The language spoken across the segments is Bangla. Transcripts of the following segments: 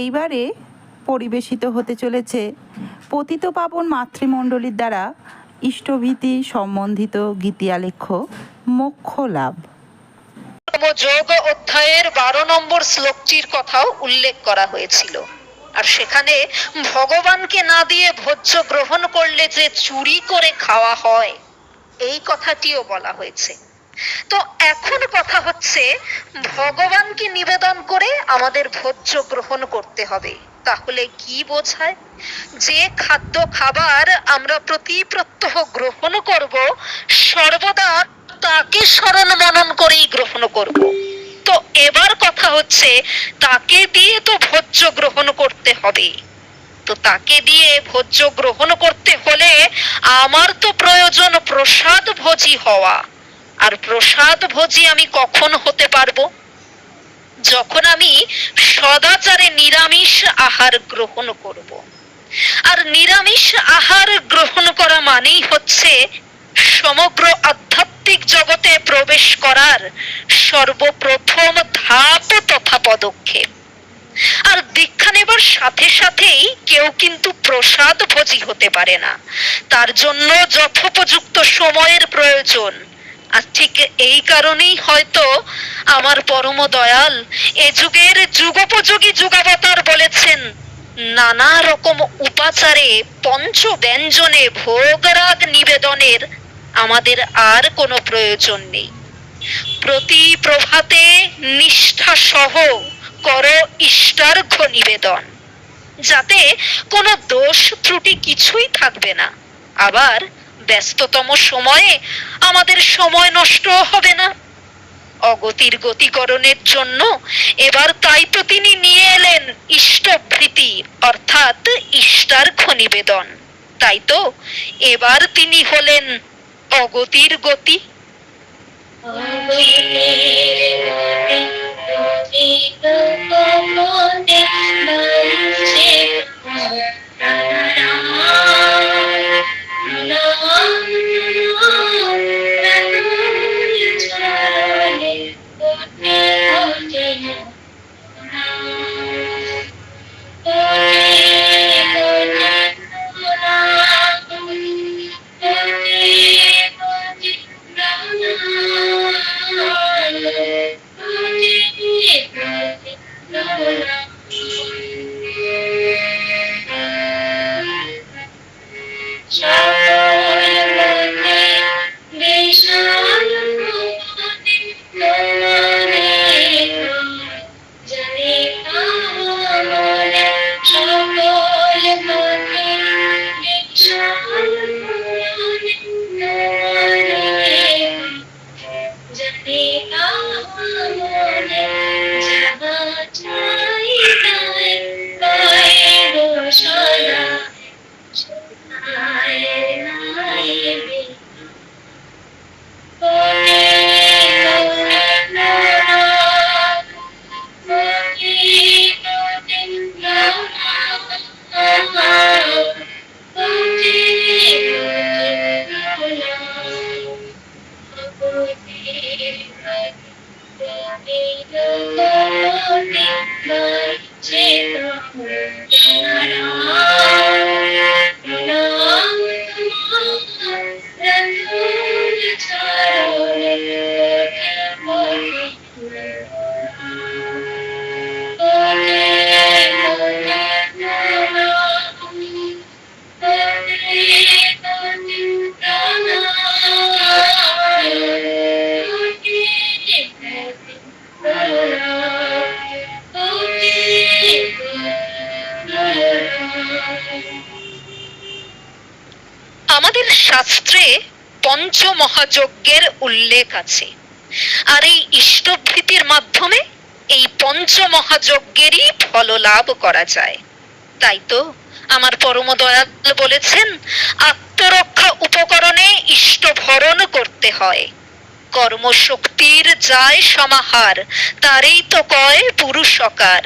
এইবারে পরিবেশিত হতে চলেছে পতিত পাবন মাতৃমণ্ডলীর দ্বারা ইষ্টভীতি সম্বন্ধিত গীতিয়ালেখ্য মোক্ষ লাভ। যোগ অধ্যায়ের বারো নম্বর শ্লোকটির কথাও উল্লেখ করা হয়েছিল। আর সেখানে ভগবানকে না দিয়ে ভোজ্য গ্রহণ করলে যে চুরি করে খাওয়া হয়, এই কথাটিও বলা হয়েছে। তো এখন কথা হচ্ছে, ভগবানকে নিবেদন করে আমাদের ভোজ্য গ্রহণ করতে হবে। তাহলে কি বোঝায়? যে খাদ্য খাবার আমরা প্রতি প্রত্যহ গ্রহণ করব, সর্বদা তাকে স্মরণ মনন করেই গ্রহণ করব। তো এবার কথা হচ্ছে, তাকে দিয়ে তো ভোজ্য গ্রহণ করতে হবে। তো তাকে দিয়ে ভোজ্য গ্রহণ করতে হলে আমার তো প্রয়োজন প্রসাদ ভোজি হওয়া। আর প্রসাদ ভোজি আমি কখন হতে পারব? যখন আমি সদাচারে নিরামিষ আহার গ্রহণ করব। আর নিরামিষ আহার গ্রহণ করা মানেই হচ্ছে সমগ্র আধ্যাত্মিক জগতে প্রবেশ করার সর্বপ্রথম ধাপ তথা পদক্ষেপ। আর দীক্ষা নেবার সাথে সাথেই কেউ কিন্তু প্রসাদ ভোজি হতে পারে না। তার জন্য যথোপযুক্ত সময়ের প্রয়োজন। আর ঠিক এই কারণেই হয়তো আমার পরম দয়াল এ যুগের যুগোপযোগী যুগাবতার বলেছেন, নানা রকম উপাচারে পঞ্চ ব্যঞ্জনে ভোগরাগ নিবেদনের আমাদের আর কোনো প্রয়োজন নেই। প্রতি প্রভাতে নিষ্ঠা সহ কর ইষ্টার্ঘ নিবেদন, যাতে কোনো দোষ ত্রুটি কিছুই থাকবে না। আবার ব্যস্ততম সময়ে আমাদের সময় নষ্ট হবে না। অগতির গতিকরণের জন্য এবার তাই তো তিনি নিয়ে এলেন ইষ্টভৃতি অর্থাৎ ইষ্টার খনিবেদন। তাই তো এবার তিনি হলেন অগতির গতি। No. আমাদের পঞ্চমহাযজ্ঞের উল্লেখ আছে। আর এই ইষ্টভৃতির মাধ্যমে এই পঞ্চমহাযজ্ঞেরই ফল লাভ করা যায়। তাই তো আমার পরম দয়াল বলেছেন, আত্মরক্ষা উপকরণে ইষ্টভরণ করতে হয়। কর্মশক্তির যায় সমাহার, তারেই তো কয় পুরুষকার।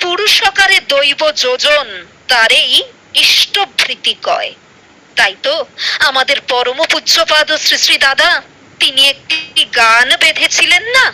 পুরুষকারে দৈব যোজন, তারেই ইষ্টভৃতি কয়। তাই তো? আমাদের পরম পূজ্যপাদ শ্রী শ্রী দাদা তিনি একটি গান বেঁধেছিলেন না?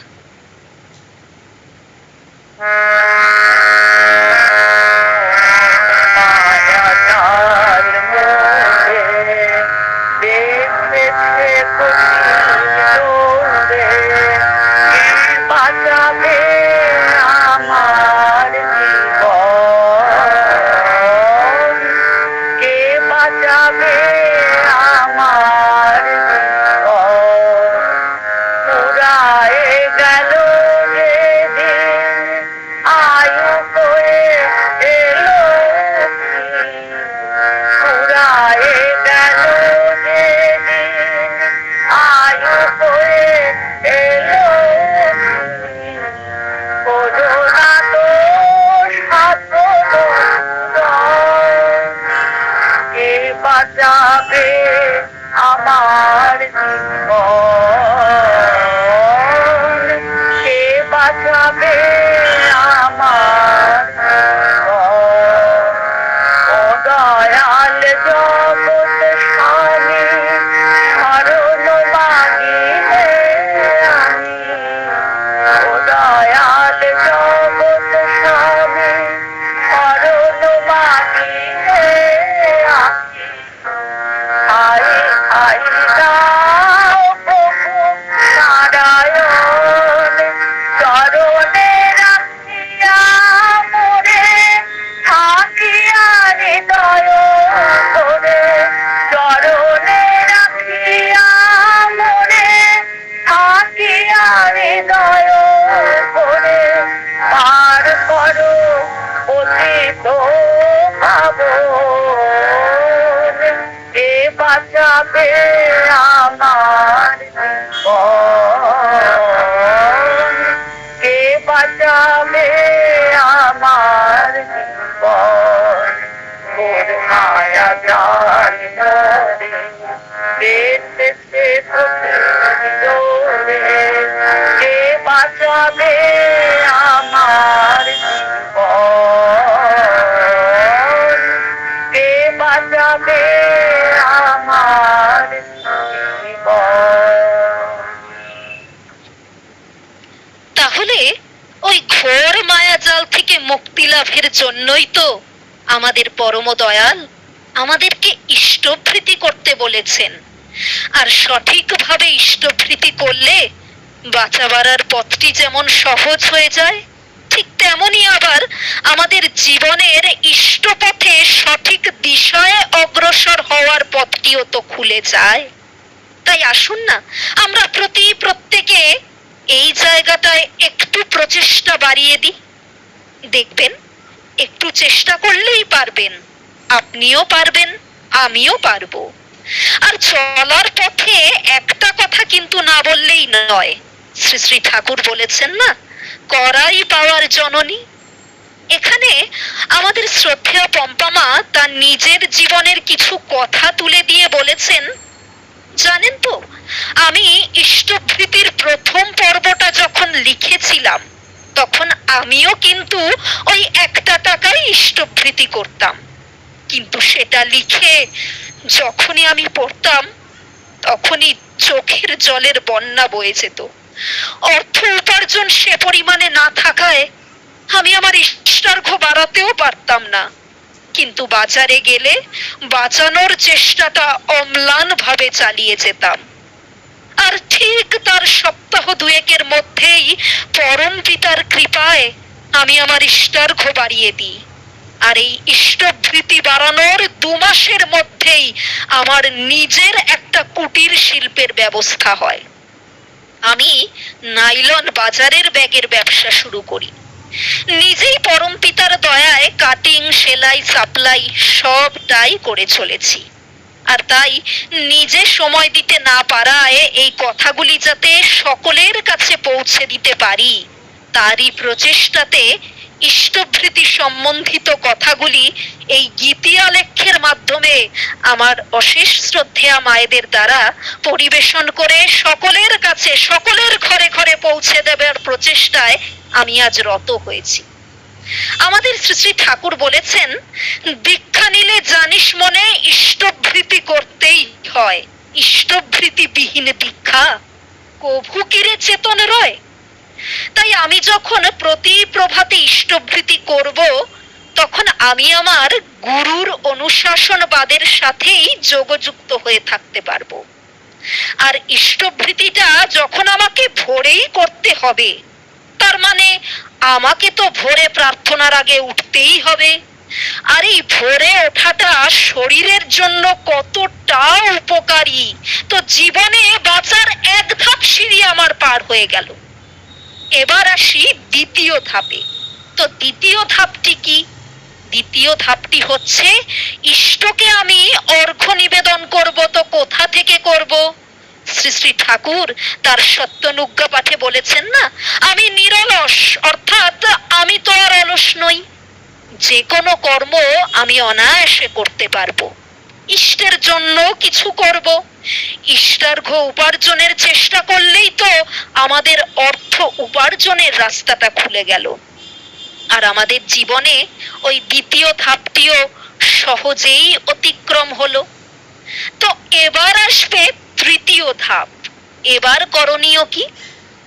বাঁচাবে আমার তোর মায়া জান তোরে কে বাঁচাবে আমার কে বাঁচাবে আমার ঘোর মায়াজাল থেকে মুক্তি লাভের জন্যই তো আমাদের পরম দয়াল আমাদেরকে ইষ্টভৃতি করতে বলেছেন। আর সঠিকভাবে ইষ্টভৃতি করলে বাঁচা বাড়ার পথটি যেমন সহজ হয়ে যায়, ঠিক তেমনি আবার আমাদের জীবনের ইষ্টপথে সঠিক দিশায় অগ্রসর হওয়ার পথটিও তো খুলে যায়। তাই আসুন না, আমরা প্রতি প্রত্যেকে এই জায়গাটায় একটু প্রচেষ্টা বাড়িয়ে দিই। দেখবেন, একটু চেষ্টা করলেই পারবেন। আপনিও পারবেন, আমিও পারব। আর চলার পথে একটা কথা কিন্তু না বললেই নয়। শ্রী শ্রী ঠাকুর বলেছেন না, করাই পাওয়ার জননী। এখানে আমাদের শ্রদ্ধেয় পম্পামা তার নিজের জীবনের কিছু কথা তুলে দিয়ে বলেছেন জানেন তো, আমি ইষ্টভৃতির প্রথম পর্বটা যখন লিখেছিলাম, তখন আমিও কিন্তু ওই একটা টাকায় ইষ্টভৃতি করতাম। কিন্তু সেটা লিখে যখনই আমি পড়তাম, তখনই চোখের জলের বন্যা বয়ে যেত। অর্থ উপার্জন সে পরিমাণে না থাকায় আমি আমার ইষ্টার্ঘ বাড়াতেও পারতাম না। কিন্তু বাজারে গেলে বাঁচানোর চেষ্টাটা অম্লান ভাবে চালিয়ে যেতাম। আর ঠিক তার সপ্তাহ দুয়েকের মধ্যেই পরম পিতার কৃপায় আমি আমার ইষ্টার্ঘ বাড়িয়ে দিই। আর এই ইষ্টভৃতি বাড়ানোর দু মাসের মধ্যেই আমার নিজের একটা কুটির শিল্পের ব্যবস্থা হয়। আমি নাইলন বাজারের ব্যাগের ব্যবসা শুরু করি। নিজেই পরম পিতার দয়ায় কাটিং সেলাই সাপ্লাই সবটাই করে চলেছি। আর তাই নিজে সময় দিতে না পারায় এই কথাগুলি যাতে সকলের কাছে পৌঁছে দিতে পারি, তারই প্রচেষ্টাতে ইষ্টভৃতি সম্বন্ধিত কথাগুলি এই গীতিয়ালেখ্যের মাধ্যমে আমার অশেষ শ্রদ্ধেয়া মায়েদের দ্বারা পরিবেশন করে সকলের কাছে, সকলের ঘরে ঘরে পৌঁছে দেবার প্রচেষ্টায় আমি আজ রত হয়েছি। আমাদের শ্রী শ্রী ঠাকুর বলেছেন, দীক্ষা নিলে জানিস মনে ইষ্টভৃতি করতেই হয়। ইষ্টভৃতি বিহীন দীক্ষা কভু কিরে চেতন রয়? তাই আমি যখন প্রতি প্রভাতে ইষ্টভৃতি করব, তখন আমি আমার গুরুর অনুশাসনবাদের সাথেই যোগযুক্ত হয়ে থাকতে পারব। আর ইষ্টভৃতিটা যখন আমাকে ভোরেই করতে হবে তার মানে আমাকে তো ভোরে প্রার্থনার আগে উঠতেই হবে। আর এই ভোরে ওঠাটা শরীরের জন্য কতটা উপকারী, তো জীবনে বাঁচার এক ধাপ সিঁড়ি আমার পার হয়ে গেল। এবার আসি দ্বিতীয় ধাপে। তো দ্বিতীয় ধাপটি কি? দ্বিতীয় ধাপটি হচ্ছে, ইষ্টকে আমি অর্ঘ্য নিবেদন করব, তো কোথা থেকে করব? শ্রী শ্রী ঠাকুর তার সত্যনুজ্ঞা পাঠে বলেছেন না, আমি নিরলস, অর্থাৎ আমি তো আর অলস নই। যে কোনো কর্ম আমি অনায়াসে করতে পারব। ইষ্টের জন্য কিছু করব। ইষ্টার্ঘ উপার্জনের চেষ্টা করলেই তো আমাদের অর্থ উপার্জনের রাস্তাটা খুলে গেল। আর আমাদের জীবনে ওই দ্বিতীয় ধাপটিও সহজেই অতিক্রম হলো। তো এবার আসবে তৃতীয় ধাপ। এবার করণীয় কি?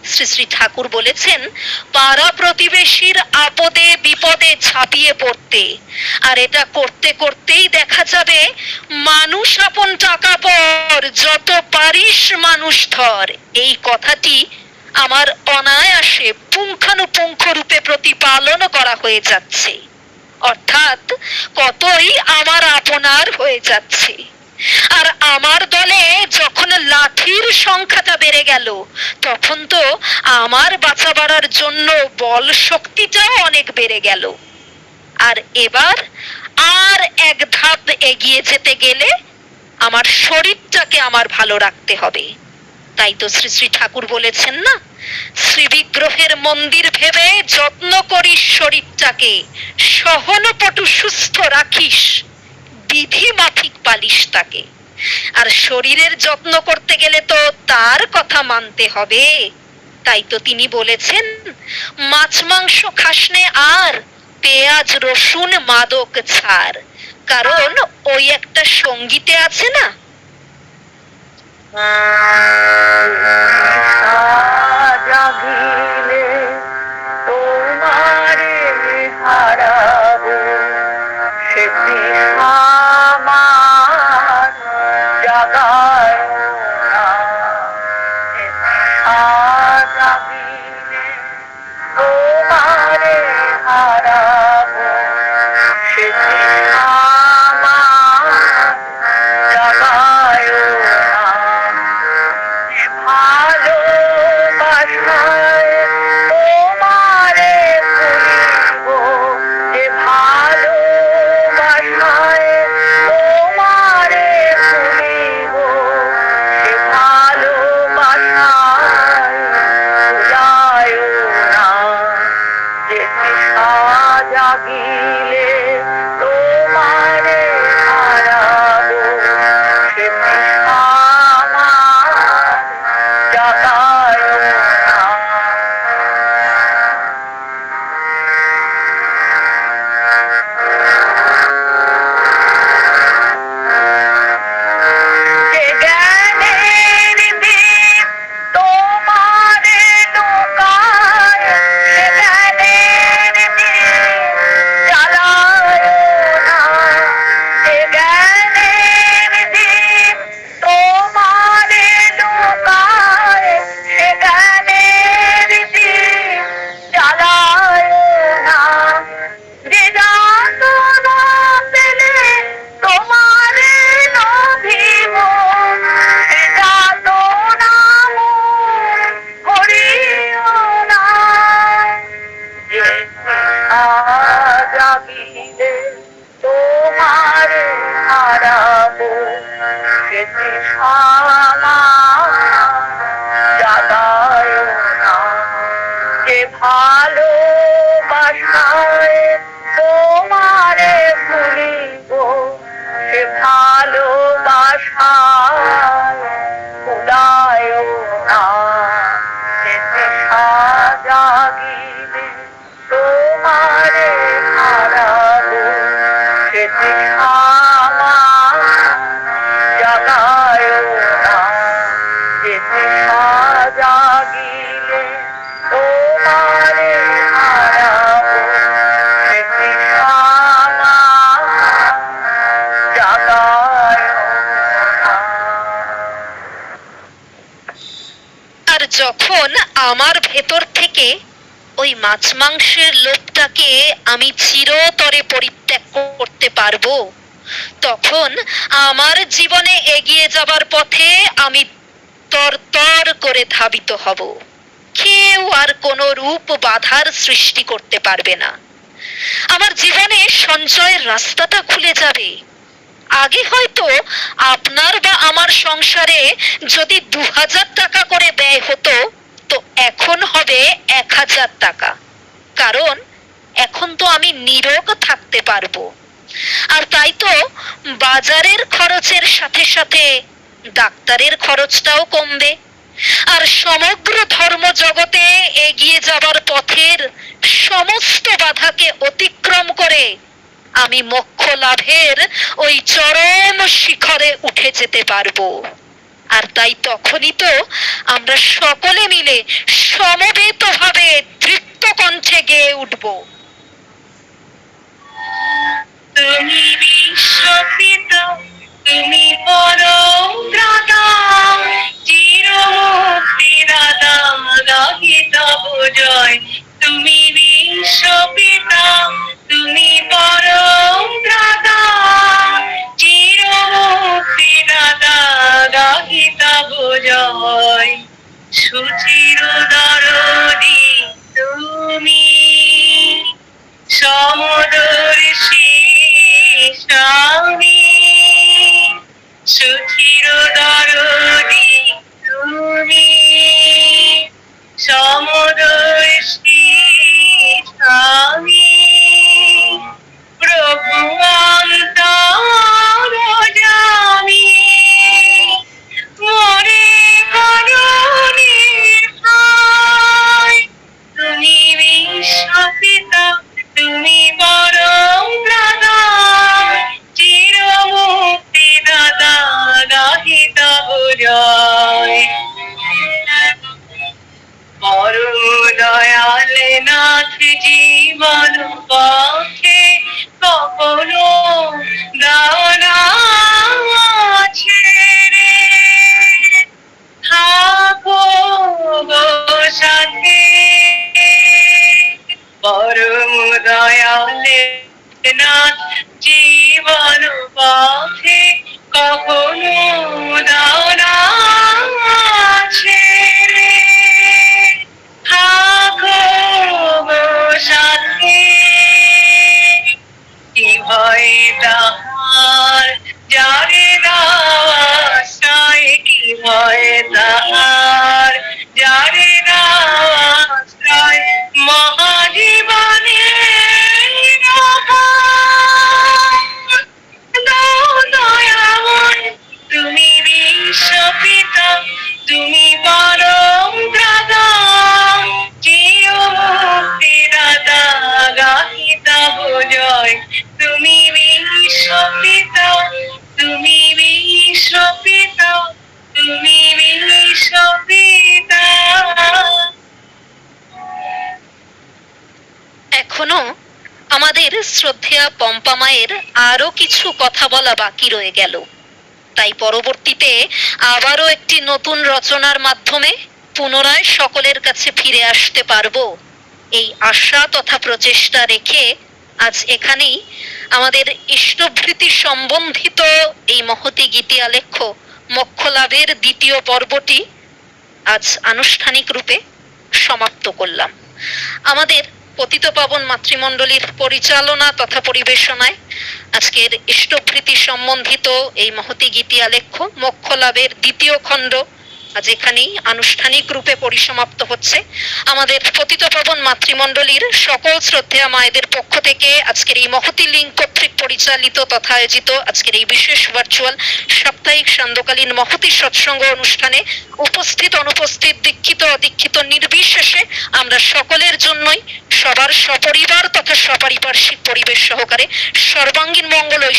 শ্রী শ্রী ঠাকুর বলেছেন, পাড়া প্রতিবেশীর আপদে বিপদে ছাপিয়ে পড়তে। আর এটা করতে করতেই দেখা যাবে, মানুষ আপন টাকা পর, যত পারিস মানুষ ধর। এই কথাটি আমার অনায়াসে পুঙ্খানুপুঙ্খ রূপে প্রতিপালন করা হয়ে যাচ্ছে। অর্থাৎ কতই আমার আপনার হয়ে যাচ্ছে। আর আমার দলে যখন লাঠির সংখ্যাটা বেড়ে গেল, তখন তো আমার বাঁচা বাড়ার জন্য বল শক্তিটাও অনেক বেড়ে গেল। আর এবার আর এক ধাপ এগিয়ে যেতে গেলে আমার শরীরটাকে আমার ভালো রাখতে হবে। তাই তো শ্রী শ্রী ঠাকুর বলেছেন না শ্রী বিগ্রহের মন্দির ভেবে যত্ন করিস শরীরটাকে, সহনপটু সুস্থ রাখিস। বিধি মাফিক পালিস তাকে। আর শরীরের যত্ন করতে গেলে তো তার কথা মানতে হবে। তাই তো তিনি বলেছেন, মাছ মাংস খাসনে আর পেঁয়াজ রসুন মাদক ছাড়। কারণ ওই একটা সঙ্গীতে আছে না? জাগিলে ভালোবাসায় তোমারে ভুলিব সে ভালোবাসায় যখন আমার ভেতর থেকে ওই মাছ মাংসের লোভটাকে আমি চিরতরে পরিত্যাগ করতে পারব, তখন আমার জীবনে এগিয়ে যাবার পথে আমি তরতর করে ধাবিত হব। কেউ আর কোনো রূপ বাধার সৃষ্টি করতে পারবে না। আমার জীবনে সঞ্চয়ের রাস্তাটা খুলে যাবে। আগে হয়তো আপনার বা আমার সংসারে যদি দু হাজার টাকা করে ব্যয় হতো, তো এখন হবে এক হাজার টাকা। কারণ এখন তো আমি নীরব থাকতে পারব। আর তাই তো বাজারের খরচের সাথে সাথে ডাক্তারের খরচটাও কমবে। আর সমগ্র ধর্ম জগতে এগিয়ে যাবার পথের সমস্ত বাধাকে অতিক্রম করে আমি মোক্ষ লাভের ওই চরম শিখরে উঠে যেতে পারব। আর তাই তখনই তো আমরা সকলে মিলে সমবেতভাবে তৃপ্ত কণ্ঠে গেয়ে উঠবো। তুমি বিশ্বপিত তুমি পরম কথা বলা বাকি রয়ে গেল। তাই পরবর্তীতে আবারও একটি নতুন রচনার মাধ্যমে পুনরায় সকলের কাছে ফিরে আসতে পারব। এই আশা তথা প্রচেষ্টা রেখে আজ এখানেই আমাদের ইষ্টভৃতি সম্বন্ধিত এই মহতি গীতি আলেখ্য মোক্ষ লাভের দ্বিতীয় পর্বটি আজ আনুষ্ঠানিক রূপে সমাপ্ত করলাম। আমাদের পতিত পাবন মাতৃমণ্ডলীর পরিচালনা তথা পরিবেশনায় আজকের ইষ্টভৃতি সম্বন্ধিত এই মহতি গীতি আলেখ্য মোক্ষ লাভের দ্বিতীয় খণ্ড আজ এখানেই আনুষ্ঠানিক রূপে পরিসমাপ্ত হচ্ছে, আমাদের পতিত পাবন মাতৃমণ্ডলীর সকল শ্রদ্ধেয়া মায়েদের পক্ষ থেকে আজকের এই মহতি লিঙ্ক কর্তৃক পরিচালিত তথা আয়োজিত আজকের এই বিশেষ ভার্চুয়াল সাপ্তাহিক সান্ধ্যকালীন মহতি সৎসঙ্গ অনুষ্ঠানে উপস্থিত, অনুপস্থিত, দীক্ষিত, অদীক্ষিত, নির্বিশেষে আমরা সকলের জন্যই সবার সপরিবার তথা সপারিপার্শ্বিক পরিবেশ সহকারে সর্বাঙ্গীন মঙ্গল ও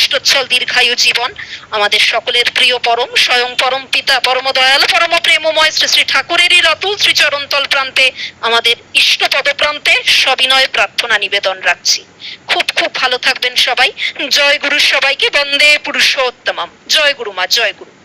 দীর্ঘায়ু জীবন আমাদের সকলের প্রিয় পরম, স্বয়ং পরম পিতা, পরম দয়াল, পরম প্রেমময় শ্রী শ্রী ঠাকুরেরই রতুল শ্রীচরণতল প্রান্তে আমাদের ইষ্ট পদপ্রান্তে সবিনয় প্রার্থনা নিবেদন রাখছি। খুব খুব ভালো থাকবেন সবাই। জয় গুরু সবাইকে। বন্দে পুরুষোত্তমম। জয় গুরু মা, জয় গুরু।